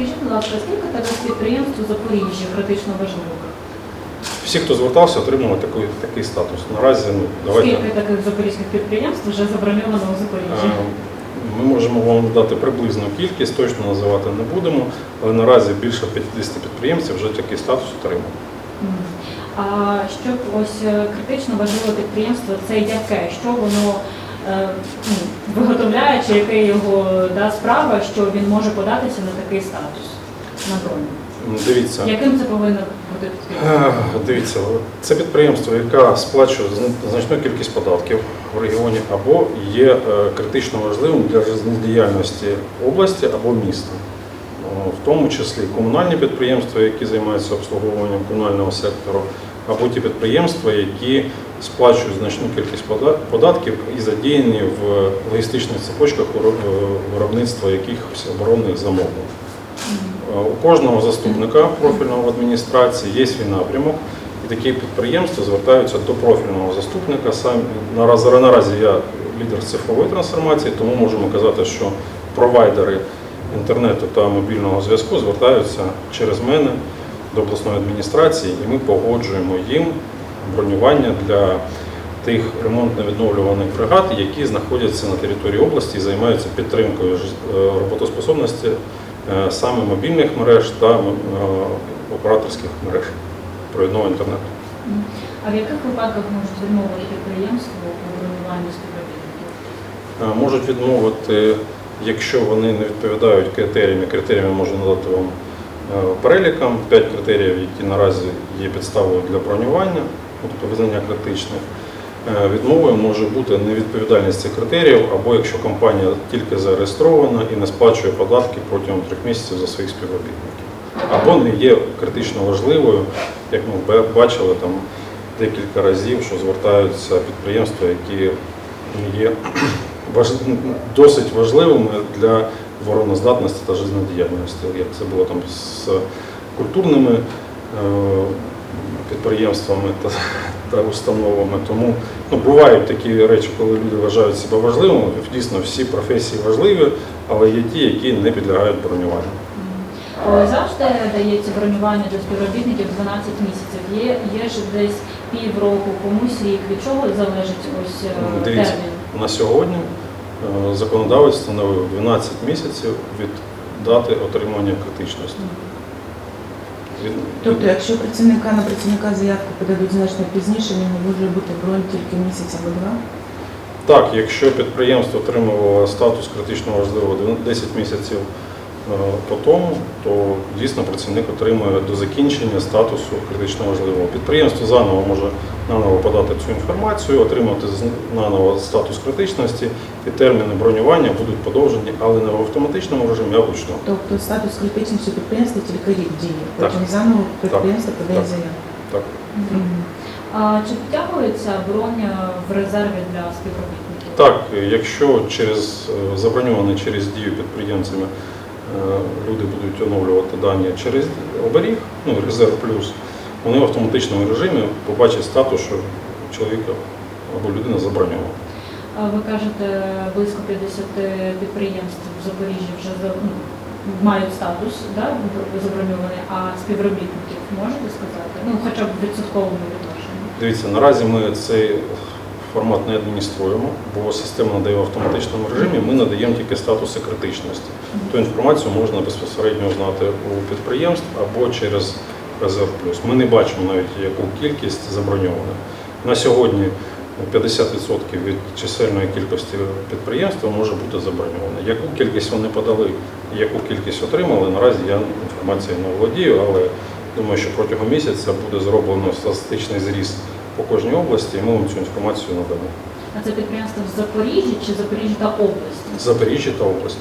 Скажіть, будь ласка, скільки тебе підприємств у Запоріжжі критично важливих? Всі, хто звертався, отримали такий, такий статус. Наразі ну, давайте Скільки таких запорізьких підприємств вже заброньовано у Запоріжжі? е, ми можемо вам дати приблизну кількість, точно називати не будемо, але наразі більше 50 підприємців вже такий статус отримали. Мгм. А щоб ось е, критично важливе підприємство, це яке? Що воно виготовляє, чи яке його да, справа, що він може податися на такий статус на броню? Дивіться. Яким це повинно бути? Е, Дивіться, це підприємство, яке сплачує значну кількість податків в регіоні, або є е, критично важливим для життєдіяльності області або міста. В тому числі комунальні підприємства, які займаються обслуговуванням комунального сектору, або ті підприємства, які сплачують значну кількість податків і задіяні в логістичних цепочках виробництва якихось оборонних замовлень. Е, У кожного заступника профільного в адміністрації є свій напрямок, і такі підприємства звертаються до профільного заступника. Сам наразі я лідер цифрової трансформації, тому можемо казати, що провайдери інтернету та мобільного зв'язку звертаються через мене до обласної адміністрації, і ми погоджуємо їм бронювання для тих ремонтно-відновлюваних бригад, які знаходяться на території області і займаються підтримкою е, роботоспособності е, саме мобільних мереж та е, операторських мереж провідного інтернету. А в яких випадках можуть відмовити підприємство у бронюванні співробітників? Можуть відмовити, якщо вони не відповідають критеріям, критеріями можу надати вам е, перелікам, п'ять критеріїв, які наразі є підставою для бронювання, тобто визнання критичних. Е, Відмовою може бути невідповідальність цих критеріїв, або якщо компанія тільки зареєстрована і не сплачує податки протягом трьох місяців за своїх співробітників, або не є критично важливою, як ми бачили там декілька разів, що звертаються підприємства, які є досить важливими для обороноздатності та жизнедіяльності, як це було там з культурними е, підприємствами та, та установами. Тому ну, бувають такі речі, коли люди вважають себе важливими. Дійсно, всі професії важливі, але є ті, які не підлягають бронюванню. Завжди дається бронювання для співробітників 12 місяців. Є, є ж десь півроку, комусь рік. Від чого залежить ось е, Дивіться, термін? на сьогодні е, законодавець встановив 12 місяців від дати отримання критичності. Тобто, якщо працівника на працівника заявку подадуть значно пізніше, він може бути бронь тільки місяць або два. Так, якщо підприємство отримувало статус критично важливого 10 місяців е, по тому, то дійсно працівник отримує до закінчення статусу критично важливого. Підприємство заново може наново подати цю інформацію, отримати наново статус критичності, і терміни бронювання будуть подовжені, але не в автоматичному режимі, а вручну. Тобто статус критичності підприємства тільки рік діє. Потім заново підприємство подає заяву. Так. А чи підтягується бронь е, в резерві для співробітників? Так, якщо через е, заброньовані через дію підприємцями е, люди будуть оновлювати дані через оберіг, ну резерв плюс, вони в автоматичному режимі побачать статус, що чоловіка або людина заброньована. Ви кажете, близько 50 підприємств в Запоріжжі вже ну, мають статус да, заброньований, а співробітників можете сказати? Ну, хоча б в відсотковому відношенні. Дивіться, наразі ми цей формат не адмініструємо, бо система надає в автоматичному режимі, ми надаємо тільки статуси критичності. Ту інформацію можна безпосередньо узнати у підприємств або через резерв плюс. Ми не бачимо навіть яку кількість заброньованих. На сьогодні 50% від чисельної кількості підприємств може бути заброньоване. Яку кількість вони подали, яку кількість отримали, наразі я інформацією не володію, але думаю, що протягом місяця буде зроблено статистичний зріз по кожній області, і ми вам цю інформацію надамо. А це підприємство в Запоріжжі чи Запоріжжі та області? Запоріжжя та області.